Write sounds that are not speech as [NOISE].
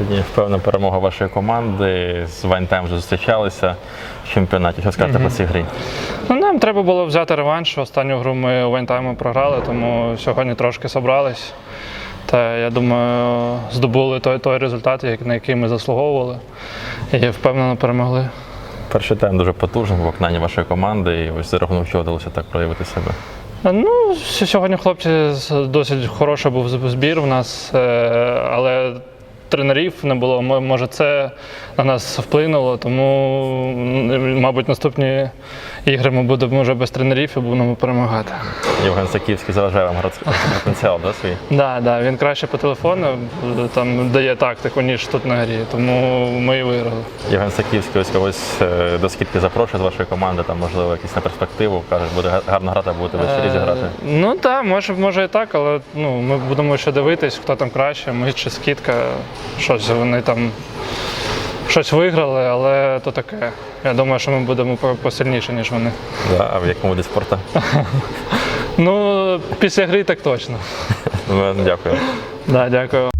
Сьогодні впевнена перемога вашої команди. З Вайнтайм вже зустрічалися в чемпіонаті. Що скажете по цій грі? Ну, нам треба було взяти реванш. Останню гру ми у Вайнтайму програли, тому сьогодні трошки собрались. Та я думаю, здобули той, той результат, на який ми заслуговували. І впевнено перемогли. Перший тайм дуже потужний в виконанні вашої команди, і ось за рахунок чого вдалося так проявити себе. Ну, сьогодні хлопці досить хороший був збір в нас, е, але тренерів не було. Може, це на нас вплинуло, тому, мабуть, наступні ігри ми будемо вже без тренерів і будемо перемагати. Євген Саківський заважає вам потенціал, да, свій? [LAUGHS] Да, да, він краще по телефону там дає тактику, ніж тут на грі, тому ми і виграли. Євген Саківський ось когось е, до скільки запрошує з вашої команди, там можливо якісь на перспективу, каже, буде га- гарно грати, будете зіграти. Е, Ну так, може, може і так, але ну, ми будемо ще дивитись, хто там краще. Ми чи скидка, щось вони там щось виграли, але то таке. Я думаю, що ми будемо по- посильніше, ніж вони. Да, а в якому виді спорту? [LAUGHS] Ну, після гри так точно. [LAUGHS] Ну, Дякую. Да, дякую.